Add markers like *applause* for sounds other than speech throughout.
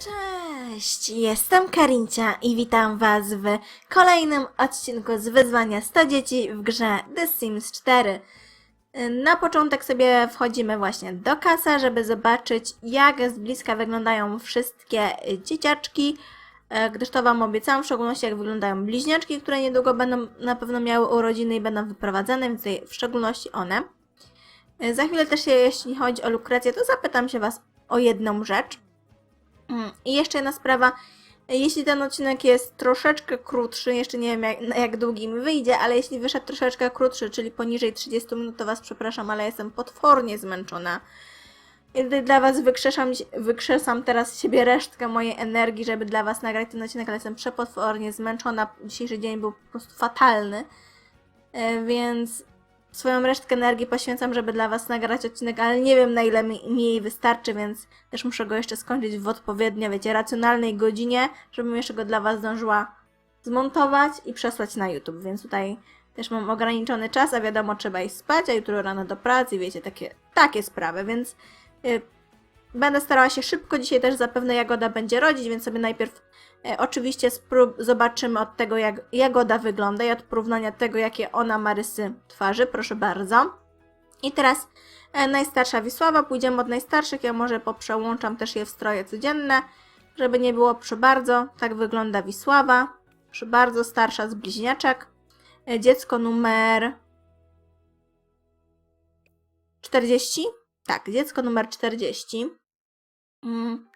Cześć, jestem Karincia i witam Was w kolejnym odcinku z wyzwania 100 dzieci w grze The Sims 4. Na początek sobie wchodzimy właśnie do kasa, żeby zobaczyć jak z bliska wyglądają wszystkie dzieciaczki, e, gdyż to Wam obiecałam, w szczególności jak wyglądają bliźniaczki, które niedługo będą na pewno miały urodziny i będą wyprowadzane, więc w szczególności one. E, Za chwilę też, jeśli chodzi o Lukrecję, to zapytam się Was o jedną rzecz. Mm, I jeszcze jedna sprawa. Jeśli ten odcinek jest troszeczkę krótszy, jeszcze nie wiem jak, jak długi mi wyjdzie, ale jeśli wyszedł troszeczkę krótszy, czyli poniżej 30 minut, to Was przepraszam, ale jestem potwornie zmęczona. I dla Was wykrzeszam, wykrzesam teraz siebie resztkę mojej energii, żeby dla Was nagrać ten odcinek, ale jestem przepotwornie zmęczona. Dzisiejszy dzień był po prostu fatalny. E, Więc swoją resztkę energii poświęcam, żeby dla Was nagrać odcinek, ale nie wiem na ile mi, mi jej wystarczy, więc też muszę go jeszcze skończyć w odpowiednio, wiecie, racjonalnej godzinie, żebym jeszcze go dla Was zdążyła zmontować i przesłać na YouTube, więc tutaj też mam ograniczony czas, a wiadomo, trzeba iść spać, a jutro rano do pracy, wiecie, takie, takie sprawy, więc y, będę starała się szybko, dzisiaj też zapewne Jagoda będzie rodzić, więc sobie najpierw oczywiście sprób- zobaczymy od tego, jak Jagoda wygląda i od porównania tego, jakie ona ma rysy twarzy, proszę bardzo. I teraz e, najstarsza Wisława, pójdziemy od najstarszych, ja może poprzełączam też je w stroje codzienne, żeby nie było przy bardzo. Tak wygląda Wisława, przy bardzo starsza z bliźniaczek. E, Dziecko numer 40? Tak, dziecko numer 40. Mm.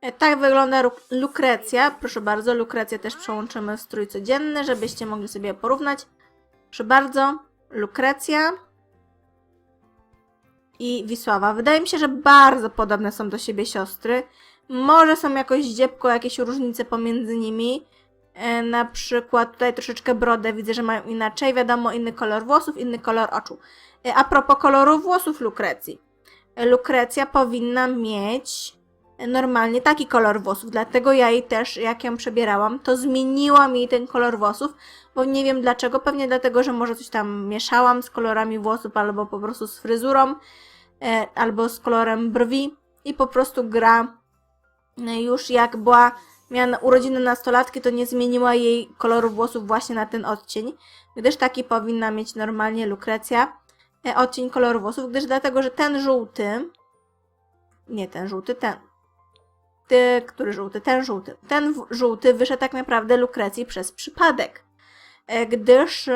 E, Tak wygląda Lukrecja. Proszę bardzo, Lukrecję też przełączymy w strój codzienny, żebyście mogli sobie porównać. Proszę bardzo, Lukrecja i Wisława. Wydaje mi się, że bardzo podobne są do siebie siostry. Może są jakoś dziebko, jakieś różnice pomiędzy nimi. E, na przykład tutaj troszeczkę brodę widzę, że mają inaczej. Wiadomo, inny kolor włosów, inny kolor oczu. E, a propos koloru włosów Lukrecji. E, Lukrecja powinna mieć normalnie taki kolor włosów, dlatego ja jej też, jak ją przebierałam, to zmieniłam jej ten kolor włosów, bo nie wiem dlaczego, pewnie dlatego, że może coś tam mieszałam z kolorami włosów, albo po prostu z fryzurą, e, albo z kolorem brwi i po prostu gra e, już jak była, miała urodziny nastolatki, to nie zmieniła jej koloru włosów właśnie na ten odcień, gdyż taki powinna mieć normalnie Lukrecja, e, odcień koloru włosów, gdyż dlatego, że ten żółty, nie ten żółty, ten, ty, który żółty, ten żółty. Ten żółty wyszedł tak naprawdę Lukrecji przez przypadek, e, gdyż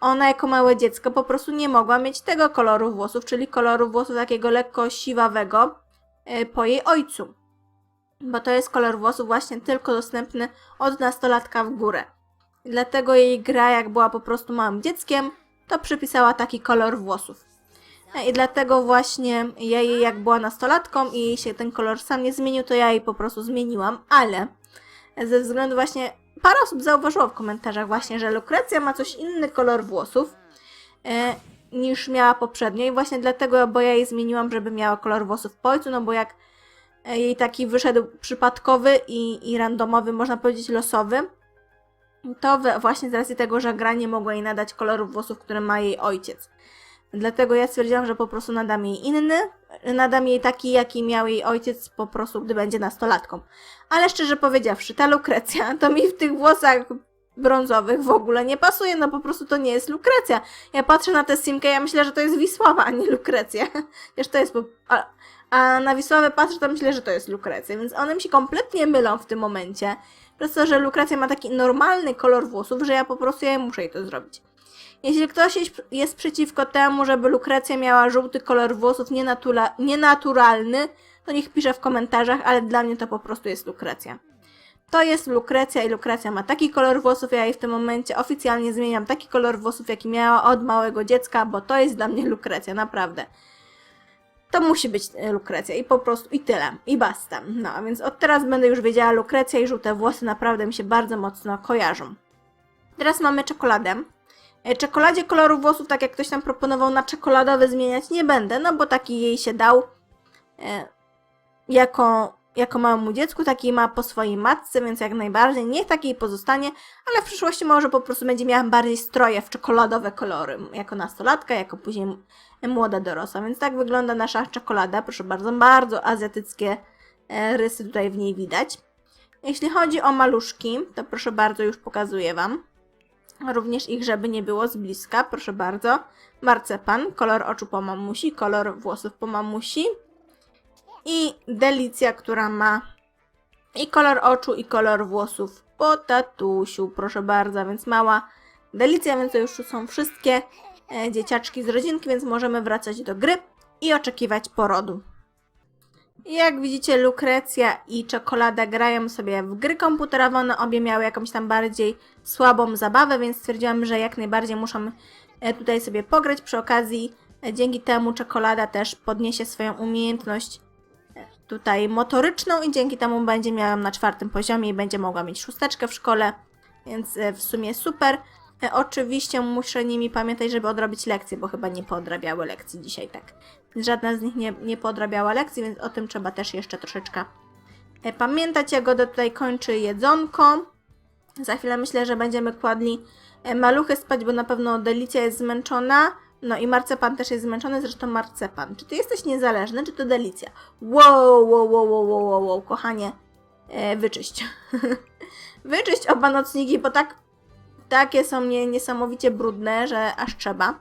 ona jako małe dziecko po prostu nie mogła mieć tego koloru włosów, czyli koloru włosów takiego lekko siwawego e, po jej ojcu. Bo to jest kolor włosów właśnie tylko dostępny od nastolatka w górę. Dlatego jej gra, jak była po prostu małym dzieckiem, to przypisała taki kolor włosów. I dlatego właśnie ja jej jak była nastolatką i jej się ten kolor sam nie zmienił, to ja jej po prostu zmieniłam, ale ze względu właśnie parę osób zauważyło w komentarzach właśnie, że Lukrecja ma coś inny kolor włosów e, niż miała poprzednio i właśnie dlatego, bo ja jej zmieniłam, żeby miała kolor włosów po ojcu, no bo jak e, jej taki wyszedł przypadkowy i, i randomowy, można powiedzieć losowy, to właśnie z racji tego, że gra nie mogła jej nadać koloru włosów, które ma jej ojciec. Dlatego ja stwierdziłam, że po prostu nadam jej inny, nadam jej taki, jaki miał jej ojciec po prostu, gdy będzie nastolatką. Ale szczerze powiedziawszy, ta Lukrecja *laughs* to mi w tych włosach brązowych w ogóle nie pasuje, no po prostu to nie jest Lukrecja. Ja patrzę na tę Simkę, ja myślę, że to jest Wisława, a nie Lukrecja. *laughs* Wiesz, to jest po... a, a na Wisławę patrzę, to myślę, że to jest Lukrecja, więc one mi się kompletnie mylą w tym momencie. Przez to, że Lukrecja ma taki normalny kolor włosów, że ja po prostu ja muszę jej to zrobić. Jeśli ktoś jest, przeciwko temu, żeby Lukrecja miała żółty kolor włosów nienatura, nienaturalny, to niech pisze w komentarzach, ale dla mnie to po prostu jest Lukrecja. To jest Lukrecja i Lukrecja ma taki kolor włosów, ja jej w tym momencie oficjalnie zmieniam taki kolor włosów, jaki miała od małego dziecka, bo to jest dla mnie Lukrecja, naprawdę. To musi być e, Lukrecja i po prostu i tyle, i basta. No, więc od teraz będę już wiedziała, Lukrecja i żółte włosy naprawdę mi się bardzo mocno kojarzą. Teraz mamy czekoladę. E, Czekoladzie koloru włosów, tak jak ktoś tam proponował, na czekoladowy zmieniać nie będę, no bo taki jej się dał e, jako, jako małemu dziecku, taki ma po swojej matce, więc jak najbardziej niech takiej pozostanie, ale w przyszłości może po prostu będzie miała bardziej stroje w czekoladowe kolory, jako nastolatka, jako później młoda dorosła, więc tak wygląda nasza czekolada, proszę bardzo, bardzo azjatyckie e, rysy tutaj w niej widać. Jeśli chodzi o maluszki, to proszę bardzo, już pokazuję Wam. Również ich, żeby nie było z bliska, proszę bardzo. Marcepan, kolor oczu po mamusi, kolor włosów po mamusi. I Delicja, która ma i kolor oczu, i kolor włosów po tatusiu, proszę bardzo, więc mała Delicja, więc to już są wszystkie e, dzieciaczki z rodzinki, więc możemy wracać do gry i oczekiwać porodu. Jak widzicie, Lukrecja i Czekolada grają sobie w gry komputerowe. One obie miały jakąś tam bardziej słabą zabawę, więc stwierdziłam, że jak najbardziej muszą e, tutaj sobie pograć. Przy okazji, e, dzięki temu Czekolada też podniesie swoją umiejętność e, tutaj motoryczną i dzięki temu będzie miała na czwartym poziomie i będzie mogła mieć szósteczkę w szkole, więc w sumie super. Oczywiście muszę nimi pamiętać, żeby odrobić lekcje, bo chyba nie poodrabiały lekcji dzisiaj, tak. Żadna z nich nie, nie poodrabiała lekcji, więc o tym trzeba też jeszcze troszeczkę e, pamiętać. Jagoda tutaj kończy jedzonko. Za chwilę myślę, że będziemy kładli e, maluchy spać, bo na pewno Delicja jest zmęczona. No i marcepan też jest zmęczony, zresztą marcepan. Czy ty jesteś niezależny, czy to Delicja? Wow, wow, wow, wow, wow, wow. kochanie, e, wyczyść. *laughs* wyczyść oba nocniki, bo tak takie są nie, niesamowicie brudne, że aż trzeba.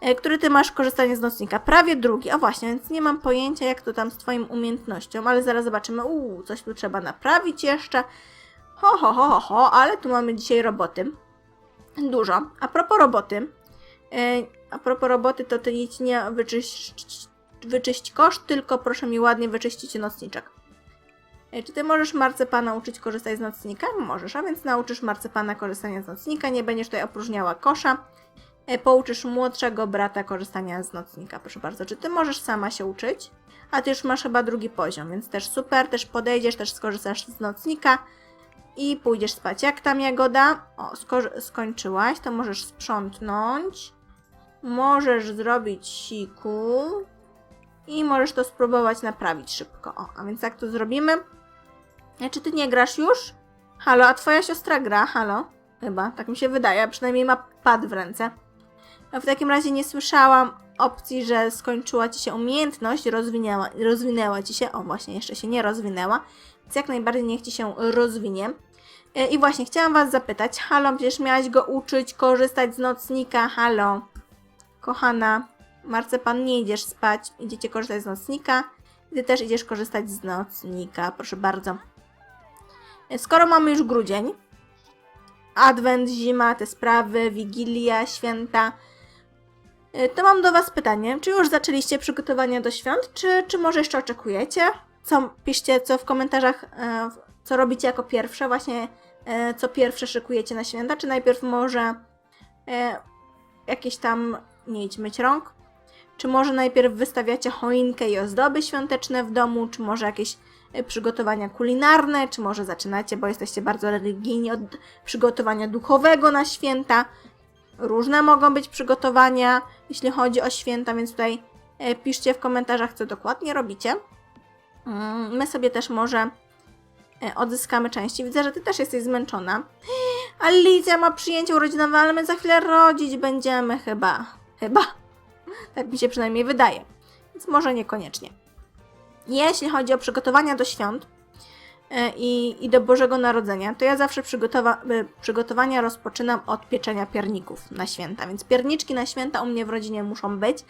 E, Który ty masz korzystanie z nocnika? Prawie drugi. A właśnie, więc nie mam pojęcia, jak to tam z twoim umiejętnością, ale zaraz zobaczymy. Uuu, coś tu trzeba naprawić jeszcze. Ho, ho, ho, ho, ho, ale tu mamy dzisiaj roboty. Dużo. A propos roboty. e, a propos roboty, to ty nic nie wyczyść, wyczyść kosz, tylko proszę mi ładnie wyczyścić nocniczek. E, Czy ty możesz marcepana uczyć korzystać z nocnika? Możesz, a więc nauczysz marcepana korzystania z nocnika, nie będziesz tutaj opróżniała kosza. E, Pouczysz młodszego brata korzystania z nocnika, proszę bardzo. Czy ty możesz sama się uczyć? A ty już masz chyba drugi poziom, więc też super, też podejdziesz, też skorzystasz z nocnika i pójdziesz spać. Jak tam Jagoda? O, sko- skończyłaś, to możesz sprzątnąć. Możesz zrobić siku. I możesz to spróbować naprawić szybko. O, a więc tak to zrobimy. E, Czy ty nie grasz już? Halo, a twoja siostra gra? Halo? Chyba, tak mi się wydaje, przynajmniej ma pad w ręce. W takim razie nie słyszałam opcji, że skończyła ci się umiejętność, rozwinęła, rozwinęła ci się. O, właśnie, jeszcze się nie rozwinęła. Więc jak najbardziej niech ci się rozwinie. E, I właśnie, chciałam was zapytać. Halo, przecież miałaś go uczyć korzystać z nocnika. Halo, kochana. Marcepan, nie idziesz spać, idziecie korzystać z nocnika. Ty też idziesz korzystać z nocnika, proszę bardzo. Skoro mamy już grudzień, adwent, zima, te sprawy, wigilia, święta, to mam do Was pytanie. Czy już zaczęliście przygotowania do świąt, czy, czy może jeszcze oczekujecie? Co, piszcie co w komentarzach, e, co robicie jako pierwsze, właśnie e, co pierwsze szykujecie na święta, czy najpierw może jakieś tam, nie idź myć rąk, czy może najpierw wystawiacie choinkę i ozdoby świąteczne w domu, czy może jakieś przygotowania kulinarne, czy może zaczynacie, bo jesteście bardzo religijni od przygotowania duchowego na święta. Różne mogą być przygotowania, jeśli chodzi o święta, więc tutaj e, piszcie w komentarzach, co dokładnie robicie. Mm, My sobie też może e, odzyskamy części. Widzę, że ty też jesteś zmęczona. *gasps* Alicja ma przyjęcie urodzinowe, ale my za chwilę rodzić będziemy chyba. Chyba. *laughs* Tak mi się przynajmniej wydaje. Więc może niekoniecznie. Jeśli chodzi o przygotowania do świąt i, i do Bożego Narodzenia, to ja zawsze przygotowa e, przygotowania rozpoczynam od pieczenia pierników na święta. Więc pierniczki na święta u mnie w rodzinie muszą być.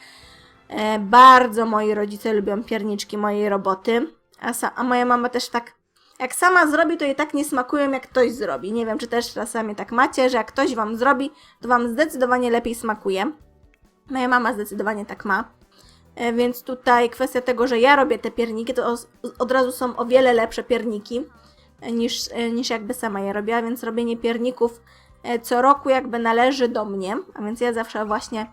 E, Bardzo moi rodzice lubią pierniczki mojej roboty, a, a moja mama też tak, jak sama zrobi, to jej tak nie smakują, jak ktoś zrobi. Nie wiem, czy też czasami tak macie, że jak ktoś wam zrobi, to wam zdecydowanie lepiej smakuje. Moja mama zdecydowanie tak ma. E, Więc tutaj kwestia tego, że ja robię te pierniki, to od razu są o wiele lepsze pierniki e, niż, e, niż jakby sama je robiła, więc robienie pierników co roku jakby należy do mnie, a więc ja zawsze właśnie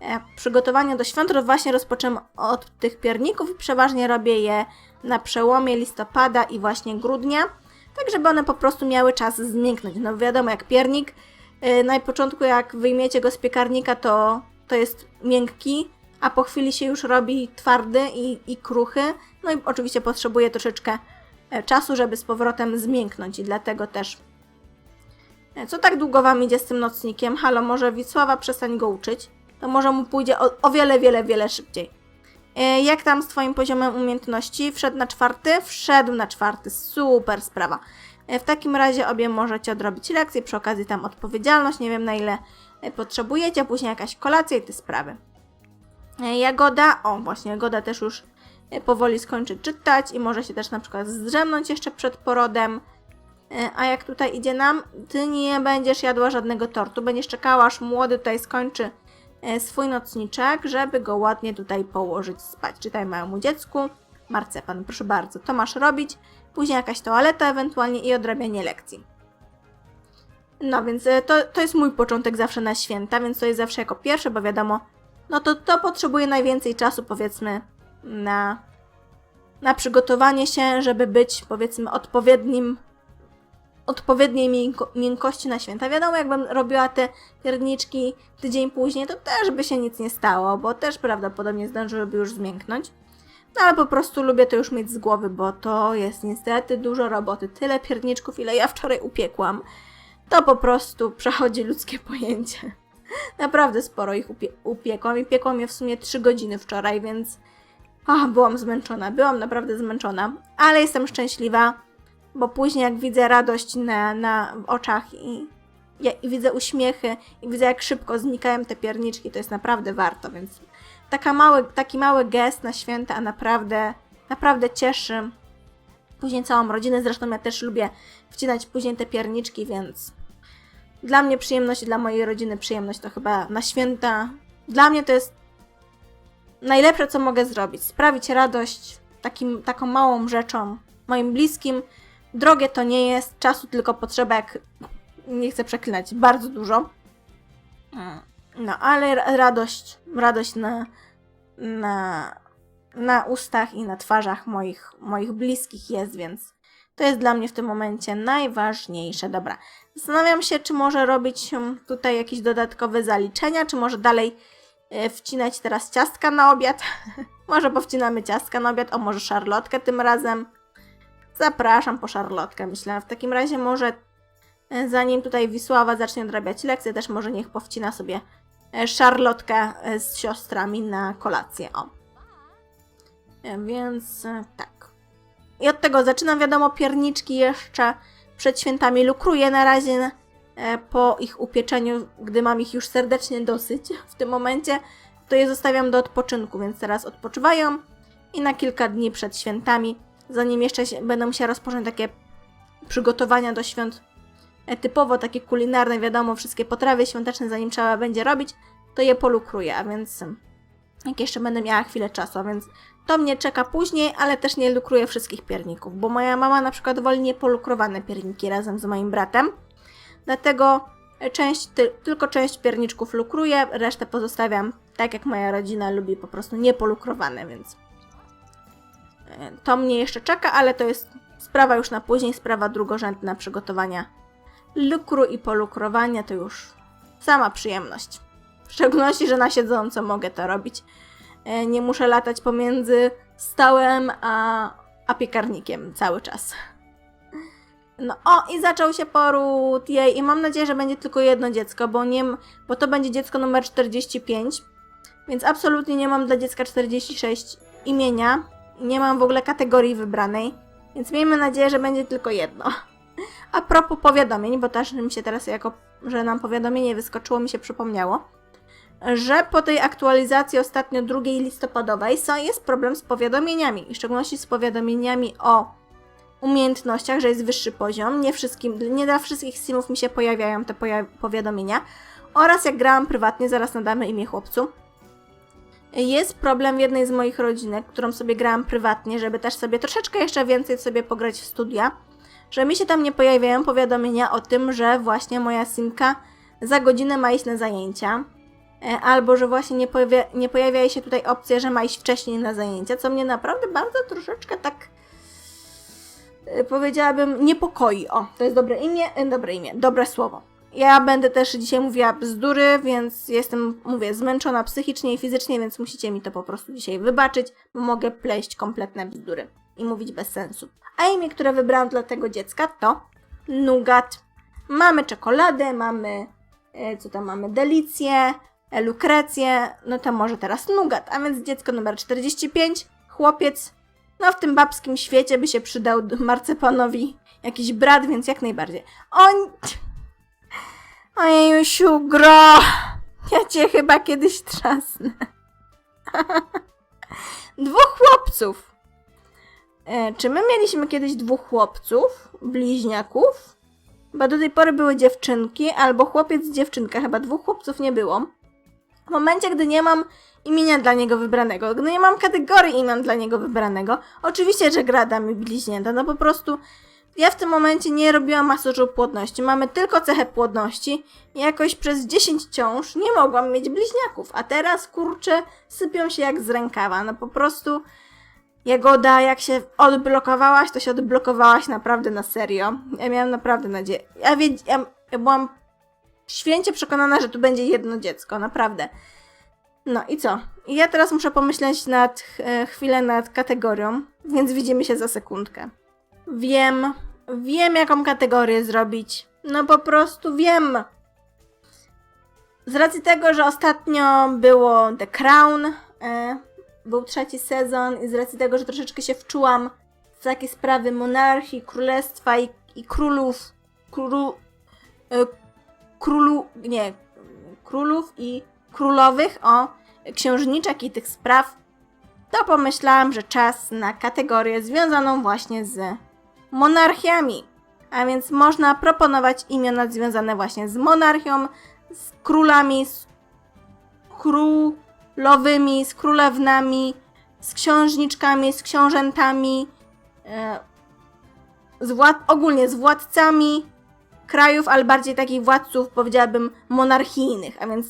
e, przygotowania do świąt właśnie rozpoczynam od tych pierników i przeważnie robię je na przełomie listopada i właśnie grudnia, tak żeby one po prostu miały czas zmięknąć. No wiadomo, jak piernik, na początku jak wyjmiecie go z piekarnika, to, to jest miękki, a po chwili się już robi twardy i, i kruchy. No i oczywiście potrzebuje troszeczkę e, czasu, żeby z powrotem zmięknąć i dlatego też E, co tak długo Wam idzie z tym nocnikiem? Halo, może Wisława przestań go uczyć? To może mu pójdzie o, o wiele, wiele, wiele szybciej. E, Jak tam z Twoim poziomem umiejętności? Wszedł na czwarty? Wszedł na czwarty. Super sprawa. W takim razie obie możecie odrobić lekcję, przy okazji tam odpowiedzialność, nie wiem na ile potrzebujecie, później jakaś kolacja i te sprawy. E, Jagoda, o właśnie, Jagoda też już e, powoli skończy czytać i może się też na przykład zdrzemnąć jeszcze przed porodem. E, A jak tutaj idzie nam, ty nie będziesz jadła żadnego tortu, będziesz czekała, aż młody tutaj skończy swój nocniczek, żeby go ładnie tutaj położyć spać. Czytaj małemu dziecku, marcepan, proszę bardzo, to masz robić, później jakaś toaleta ewentualnie i odrabianie lekcji. No więc to, to jest mój początek zawsze na święta, więc to jest zawsze jako pierwsze, bo wiadomo, no to to potrzebuje najwięcej czasu powiedzmy na, na przygotowanie się, żeby być powiedzmy odpowiednim odpowiedniej miękko, miękkości na święta. Wiadomo, jakbym robiła te pierniczki tydzień później, to też by się nic nie stało, bo też prawdopodobnie zdążyłyby już zmięknąć. No ale po prostu lubię to już mieć z głowy, bo to jest niestety dużo roboty. Tyle pierniczków, ile ja wczoraj upiekłam, to po prostu przechodzi ludzkie pojęcie. Naprawdę sporo ich upie- upiekłam i piekłam je w sumie 3 godziny wczoraj, więc ach, byłam zmęczona, byłam naprawdę zmęczona, ale jestem szczęśliwa, bo później jak widzę radość na, na oczach i, ja, i widzę uśmiechy i widzę jak szybko znikają te pierniczki, to jest naprawdę warto, więc taka mały, taki mały gest na święta naprawdę, naprawdę cieszy. Później całą rodzinę, zresztą ja też lubię wcinać później te pierniczki, więc dla mnie przyjemność, dla mojej rodziny przyjemność to chyba na święta. Dla mnie to jest najlepsze, co mogę zrobić. Sprawić radość takim, taką małą rzeczą moim bliskim. Drogie to nie jest, czasu tylko potrzeba, jak nie chcę przeklinać, bardzo dużo. No, ale ra- radość, radość na, na, na ustach i na twarzach moich, moich bliskich jest, więc to jest dla mnie w tym momencie najważniejsze. Dobra, zastanawiam się, czy może robić tutaj jakieś dodatkowe zaliczenia, czy może dalej e, wcinać teraz ciastka na obiad. *laughs* może powcinamy ciastka na obiad, o może szarlotkę tym razem. Zapraszam po szarlotkę, myślę. W takim razie może e, zanim tutaj Wisława zacznie odrabiać lekcje, też może niech powcina sobie e, szarlotkę z siostrami na kolację. O. Więc tak. I od tego zaczynam, wiadomo, pierniczki jeszcze przed świętami lukruję na razie e, po ich upieczeniu, gdy mam ich już serdecznie dosyć *laughs* w tym momencie, to je zostawiam do odpoczynku, więc teraz odpoczywają i na kilka dni przed świętami, zanim jeszcze się, będą się rozpocząć takie przygotowania do świąt e, typowo takie kulinarne, wiadomo, wszystkie potrawy świąteczne, zanim trzeba będzie robić, to je polukruję, a więc jak jeszcze będę miała chwilę czasu, a więc to mnie czeka później, ale też nie lukruję wszystkich pierników, bo moja mama na przykład woli niepolukrowane pierniki razem z moim bratem. Dlatego część, ty, tylko część pierniczków lukruję, resztę pozostawiam tak jak moja rodzina lubi po prostu niepolukrowane, więc e, to mnie jeszcze czeka, ale to jest sprawa już na później, sprawa drugorzędna przygotowania lukru i polukrowania to już sama przyjemność. W szczególności, że na siedząco mogę to robić. E, Nie muszę latać pomiędzy stołem a, a piekarnikiem cały czas. No o, i zaczął się poród jej i mam nadzieję, że będzie tylko jedno dziecko, bo nie, bo to będzie dziecko numer 45, więc absolutnie nie mam dla dziecka 46 imienia, nie mam w ogóle kategorii wybranej, więc miejmy nadzieję, że będzie tylko jedno. A propos powiadomień, bo też mi się teraz jako, że nam powiadomienie wyskoczyło, mi się przypomniało, że po tej aktualizacji ostatnio 2 listopadowej są, jest problem z powiadomieniami, w szczególności z powiadomieniami o umiejętnościach, że jest wyższy poziom. Nie, wszystkim, nie dla wszystkich simów mi się pojawiają te poja- powiadomienia. Oraz jak grałam prywatnie, zaraz nadamy imię chłopcu. Jest problem w jednej z moich rodzinek, którą sobie grałam prywatnie, żeby też sobie troszeczkę jeszcze więcej sobie pograć w studia, że mi się tam nie pojawiają powiadomienia o tym, że właśnie moja simka za godzinę ma iść na zajęcia. E, Albo że właśnie nie, pojawia, nie pojawia się tutaj opcja, że ma iść wcześniej na zajęcia, co mnie naprawdę bardzo troszeczkę tak e, powiedziałabym niepokoi. O, to jest dobre imię, e, dobre imię, dobre słowo. Ja będę też dzisiaj mówiła bzdury, więc jestem, mówię, zmęczona psychicznie i fizycznie, więc musicie mi to po prostu dzisiaj wybaczyć, bo mogę pleść kompletne bzdury i mówić bez sensu. A imię, które wybrałam dla tego dziecka to Nugat. Mamy czekoladę, mamy, co tam mamy, delicję, e, Lukrecję, no to może teraz Nugat, a więc dziecko numer 45, chłopiec, no w tym babskim świecie by się przydał *laughs* marcepanowi jakiś brat, więc jak najbardziej. On... Ojejusiu, gro! Ja cię chyba kiedyś trzasnę. *laughs* Dwóch chłopców. E, czy my mieliśmy kiedyś dwóch chłopców, bliźniaków? Bo do tej pory były dziewczynki, albo chłopiec, dziewczynka. Chyba dwóch chłopców nie było. W momencie, gdy nie mam imienia dla niego wybranego, gdy nie mam kategorii imion dla niego wybranego, oczywiście, że gra da mi bliźnięta. No po prostu ja w tym momencie nie robiłam masażu płodności. Mamy tylko cechę płodności i jakoś przez 10 ciąż nie mogłam mieć bliźniaków. A teraz, kurczę, sypią się jak z rękawa. No po prostu... Jagoda, jak się odblokowałaś, to się odblokowałaś naprawdę na serio. Ja miałam naprawdę nadzieję. Ja, wiedz, ja, ja byłam święcie przekonana, że tu będzie jedno dziecko, naprawdę. No i co? I ja teraz muszę pomyśleć nad e, chwilę nad kategorią, więc widzimy się za sekundkę. Wiem, wiem jaką kategorię zrobić. No po prostu wiem. Z racji tego, że ostatnio było The Crown, e, był trzeci sezon i z racji tego, że troszeczkę się wczułam w takie sprawy monarchii, królestwa i, i królów, królu, e, królu, nie, królów i królowych, o, księżniczek i tych spraw, to pomyślałam, że czas na kategorię związaną właśnie z monarchiami. A więc można proponować imiona związane właśnie z monarchią, z królami, z królowymi, z królewnami, z księżniczkami, z książętami, e, z ogólnie z władcami krajów, ale bardziej takich władców, powiedziałabym, monarchijnych, a więc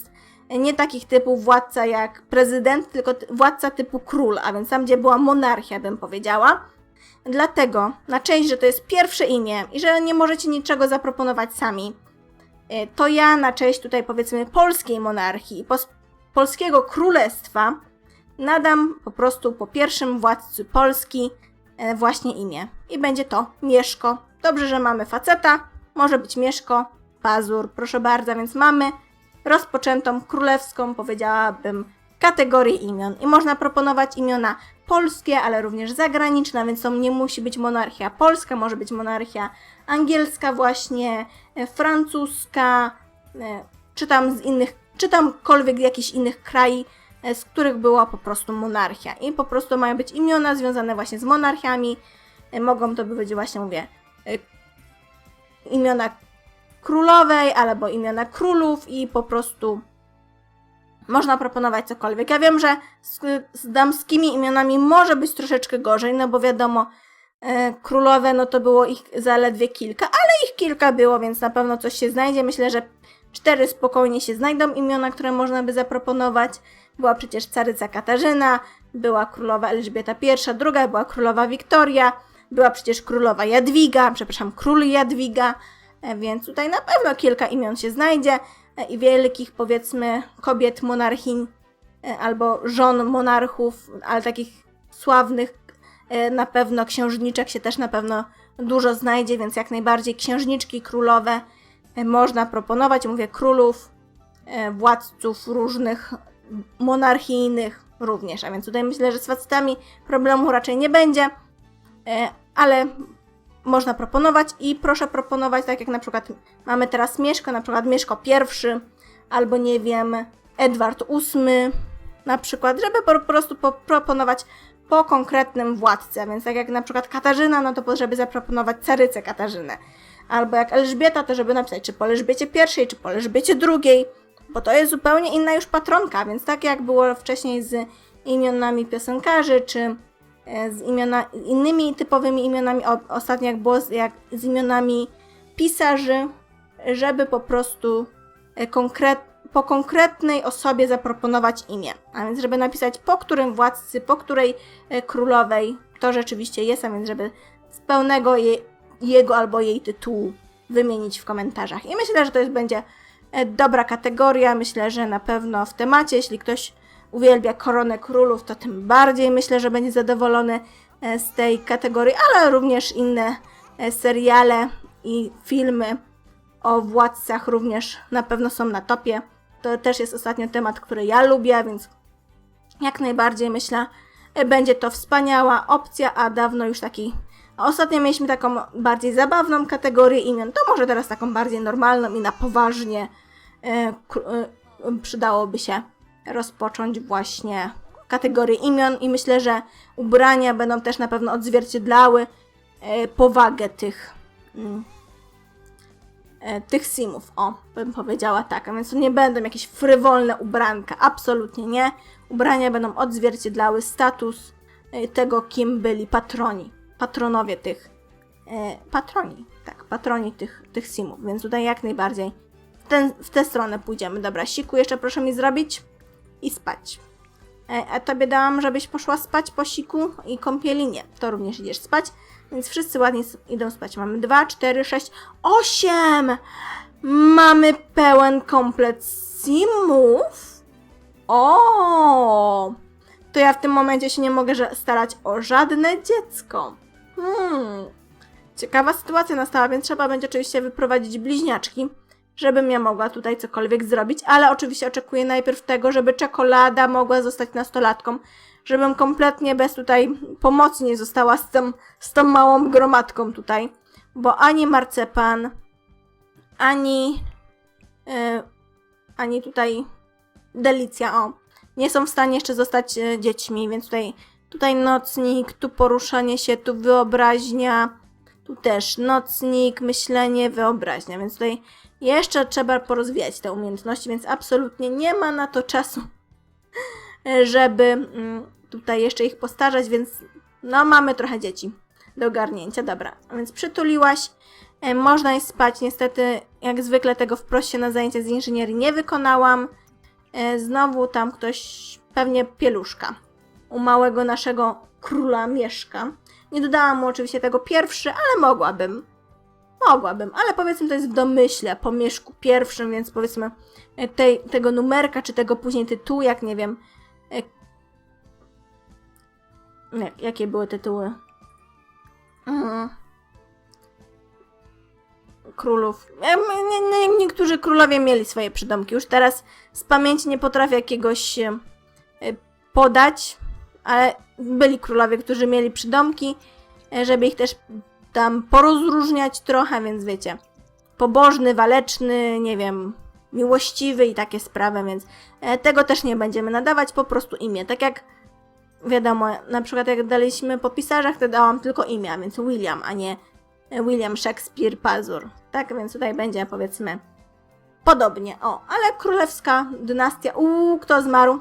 nie takich typu władca jak prezydent, tylko ty- władca typu król, a więc tam, gdzie była monarchia, bym powiedziała. Dlatego, na część, że to jest pierwsze imię i że nie możecie niczego zaproponować sami, y, to ja na cześć tutaj powiedzmy polskiej monarchii, polskiego królestwa, nadam po prostu po pierwszym władcy Polski e, właśnie imię. I będzie to Mieszko. Dobrze, że mamy faceta, może być Mieszko, Pazur, proszę bardzo, więc mamy rozpoczętą królewską, powiedziałabym, kategorię imion. I można proponować imiona polskie, ale również zagraniczne, więc to nie musi być monarchia polska, może być monarchia angielska właśnie, e, francuska, e, czy tam z innych, czy tamkolwiek jakichś innych krajów, e, z których była po prostu monarchia. I po prostu mają być imiona związane właśnie z monarchiami. Mogą to być właśnie, mówię, imiona królowej albo imiona królów i po prostu można proponować cokolwiek. Ja wiem, że z, z damskimi imionami może być troszeczkę gorzej, no bo wiadomo, e, królowe, no to było ich zaledwie kilka, ale ich kilka było, więc na pewno coś się znajdzie. Myślę, że cztery spokojnie się znajdą imiona, które można by zaproponować. Była przecież caryca Katarzyna, była królowa Elżbieta I, druga była królowa Wiktoria, była przecież królowa Jadwiga, przepraszam, król Jadwiga, e, więc tutaj na pewno kilka imion się znajdzie e, i wielkich, powiedzmy, kobiet monarchiń e, albo żon monarchów, ale takich sławnych na pewno księżniczek się też na pewno dużo znajdzie, więc jak najbardziej księżniczki królowe można proponować. Mówię królów, władców różnych monarchijnych również. A więc tutaj myślę, że z facetami problemu raczej nie będzie, ale można proponować i proszę proponować, tak jak na przykład mamy teraz Mieszko, na przykład Mieszko I, albo nie wiem, Edward VIII, na przykład, żeby po prostu proponować po konkretnym władcy. Więc tak jak na przykład Katarzyna, no to żeby zaproponować carycę Katarzynę. Albo jak Elżbieta, to żeby napisać czy po Elżbiecie I, czy po Elżbiecie II, bo to jest zupełnie inna już patronka, więc tak jak było wcześniej z imionami piosenkarzy, czy z imiona, innymi typowymi imionami, o, ostatnio jak było z, jak, z imionami pisarzy, żeby po prostu e, konkret, po konkretnej osobie zaproponować imię. A więc, żeby napisać po którym władcy, po której e, królowej to rzeczywiście jest, a więc, żeby z pełnego je, jego albo jej tytułu wymienić w komentarzach. I myślę, że to jest będzie e, dobra kategoria. Myślę, że na pewno w temacie, jeśli ktoś uwielbia koronę królów, to tym bardziej myślę, że będzie zadowolony e, z tej kategorii, ale również inne e, seriale i filmy o władcach również na pewno są na topie. to też jest ostatnio temat, który ja lubię, więc jak najbardziej myślę, e, będzie to wspaniała opcja, a dawno już taki. Ostatnio mieliśmy taką bardziej zabawną kategorię imion, to może teraz taką bardziej normalną i na poważnie przydałoby się rozpocząć właśnie kategorię imion i myślę, że ubrania będą też na pewno odzwierciedlały e, powagę tych mm, e, tych simów, o, bym powiedziała tak, a więc to nie będą jakieś frywolne ubranka, absolutnie nie. Ubrania będą odzwierciedlały status e, tego, kim byli patroni, patronowie tych, patroni, tak, patroni tych, tych simów, więc tutaj jak najbardziej w, ten, w tę stronę pójdziemy. Dobra, siku jeszcze proszę mi zrobić i spać. E, a tobie dałam, żebyś poszła spać po siku i kąpieli? Nie, to również idziesz spać, więc wszyscy ładnie idą spać. Mamy 2, 4, 6, 8! Mamy pełen komplet simów. O! To ja w tym momencie się nie mogę starać o żadne dziecko. Hmm. Ciekawa sytuacja nastała, więc trzeba będzie oczywiście wyprowadzić bliźniaczki, żebym ja mogła tutaj cokolwiek zrobić, ale oczywiście oczekuję najpierw tego, żeby czekolada mogła zostać nastolatką, żebym kompletnie bez tutaj pomocy nie została z tą, z tą małą gromadką tutaj, bo ani marcepan, ani e, ani tutaj delicja, o, nie są w stanie jeszcze zostać e, dziećmi, więc tutaj, tutaj nocnik, tu poruszanie się, tu wyobraźnia, tu też nocnik, myślenie, wyobraźnia, więc tutaj jeszcze trzeba porozwijać te umiejętności, więc absolutnie nie ma na to czasu, *laughs* żeby mm, tutaj jeszcze ich postarzać, więc no mamy trochę dzieci do ogarnięcia. Dobra, więc przytuliłaś, e, można iść spać. Niestety, jak zwykle tego wprost się na zajęcia z inżynierii nie wykonałam. E, Znowu tam ktoś, pewnie pieluszka, u małego naszego króla mieszka. Nie dodałam mu oczywiście tego pierwszy, ale mogłabym. Mogłabym, ale powiedzmy to jest w domyśle, po mieszku pierwszym, więc powiedzmy e, tej, tego numerka, czy tego później tytułu, jak nie wiem. e, Nie, jakie były tytuły? Mhm. Królów. E, Nie, nie, niektórzy królowie mieli swoje przydomki. Już teraz z pamięci nie potrafię jakiegoś podać, ale byli królowie, którzy mieli przydomki, e, żeby ich też tam porozróżniać trochę, więc wiecie, pobożny, waleczny, nie wiem, miłościwy i takie sprawy, więc e, tego też nie będziemy nadawać, po prostu imię. Tak jak wiadomo, na przykład jak daliśmy po pisarzach, to dałam tylko imię, a więc William, a nie e, William Shakespeare Pazur. Tak więc tutaj będzie powiedzmy podobnie. O, ale królewska dynastia. Uuu, kto zmarł?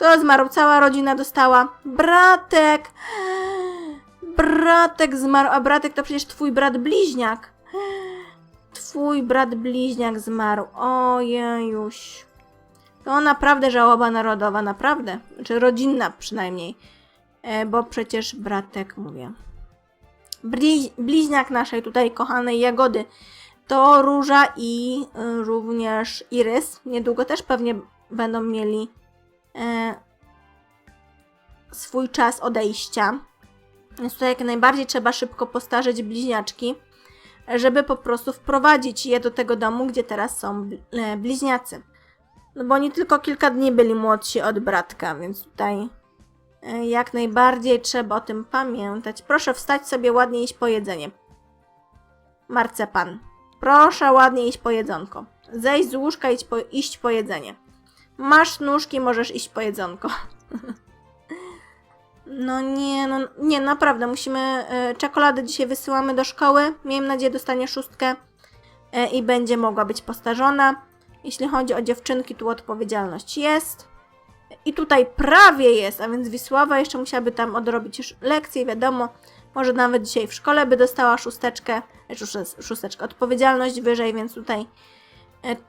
Kto zmarł? Cała rodzina dostała. Bratek! Bratek zmarł, a bratek to przecież twój brat bliźniak. Twój brat bliźniak zmarł. Ojejuś. To naprawdę żałoba narodowa, naprawdę. Czy rodzinna przynajmniej. E, bo przecież bratek, mówię. Bli, bliźniak naszej tutaj kochanej jagody to róża i y, również irys. Niedługo też pewnie będą mieli swój czas odejścia. Więc tutaj jak najbardziej trzeba szybko postarzeć bliźniaczki, żeby po prostu wprowadzić je do tego domu, gdzie teraz są e, bliźniacy. No bo oni tylko kilka dni byli młodsi od bratka, więc tutaj e, jak najbardziej trzeba o tym pamiętać. Proszę wstać sobie ładnie iść po jedzenie. Marcepan. Proszę ładnie iść po jedzonko. Zejść z łóżka i iść po jedzenie. Masz nóżki, możesz iść po jedzonko. *laughs* No nie, no nie, naprawdę, musimy, e, czekoladę dzisiaj wysyłamy do szkoły, miejmy nadzieję dostanie szóstkę e, i będzie mogła być postarzona. Jeśli chodzi o dziewczynki, tu odpowiedzialność jest. I tutaj prawie jest, a więc Wisława jeszcze musiałaby tam odrobić już lekcję, wiadomo, może nawet dzisiaj w szkole by dostała szósteczkę, szóste- szósteczkę, odpowiedzialność wyżej, więc tutaj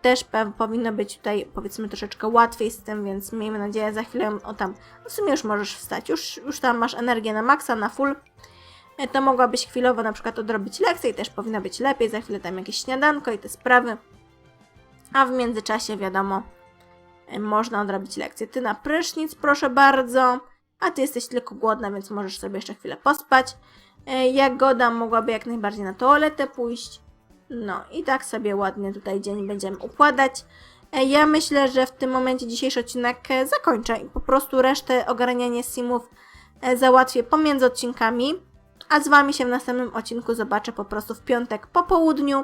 też pe- powinno być tutaj powiedzmy troszeczkę łatwiej z tym, więc miejmy nadzieję za chwilę o tam, no w sumie już możesz wstać, już, już tam masz energię na maksa, na full, E, to mogłabyś chwilowo na przykład odrobić lekcję i też powinno być lepiej, za chwilę tam jakieś śniadanko i te sprawy, a w międzyczasie wiadomo, e, można odrobić lekcję. Ty na prysznic, proszę bardzo, a ty jesteś tylko głodna, więc możesz sobie jeszcze chwilę pospać. E, Jagoda mogłaby jak najbardziej na toaletę pójść. No i tak sobie ładnie tutaj dzień będziemy układać. E, Ja myślę, że w tym momencie dzisiejszy odcinek e, zakończę i po prostu resztę ogarniania simów e, załatwię pomiędzy odcinkami, a z Wami się w następnym odcinku zobaczę po prostu w piątek po południu.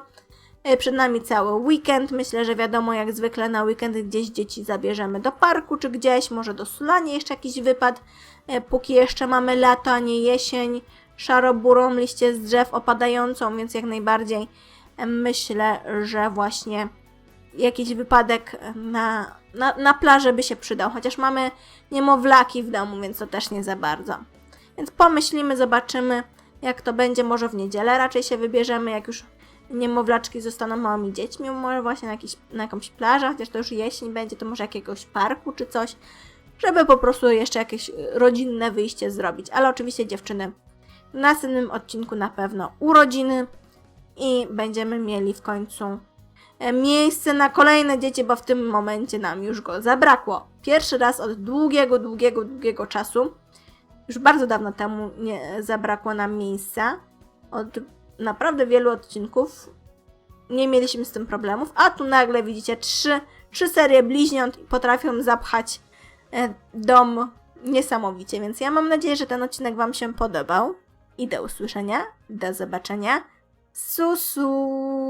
Przed nami cały weekend. Myślę, że wiadomo, jak zwykle na weekend gdzieś dzieci zabierzemy do parku czy gdzieś, może do Sulanie jeszcze jakiś wypad, póki jeszcze mamy lato, a nie jesień, szaro-burą liście z drzew opadającą, więc jak najbardziej myślę, że właśnie jakiś wypadek na, na, na plaży by się przydał, chociaż mamy niemowlaki w domu, więc to też nie za bardzo. Więc pomyślimy, zobaczymy, jak to będzie. Może w niedzielę raczej się wybierzemy, jak już niemowlaczki zostaną małymi dziećmi, może właśnie na, jakiś, na jakąś plażę, chociaż to już jesień będzie, to może jakiegoś parku czy coś, żeby po prostu jeszcze jakieś rodzinne wyjście zrobić. Ale oczywiście dziewczyny, w następnym odcinku na pewno urodziny i będziemy mieli w końcu e, miejsce na kolejne dzieci, bo w tym momencie nam już go zabrakło. Pierwszy raz od długiego, długiego, długiego czasu. Już bardzo dawno temu nie zabrakło nam miejsca. Od naprawdę wielu odcinków nie mieliśmy z tym problemów, a tu nagle widzicie trzy, trzy serie bliźniąt i potrafią zapchać e, dom niesamowicie, więc ja mam nadzieję, że ten odcinek Wam się podobał i do usłyszenia, do zobaczenia. そうそう。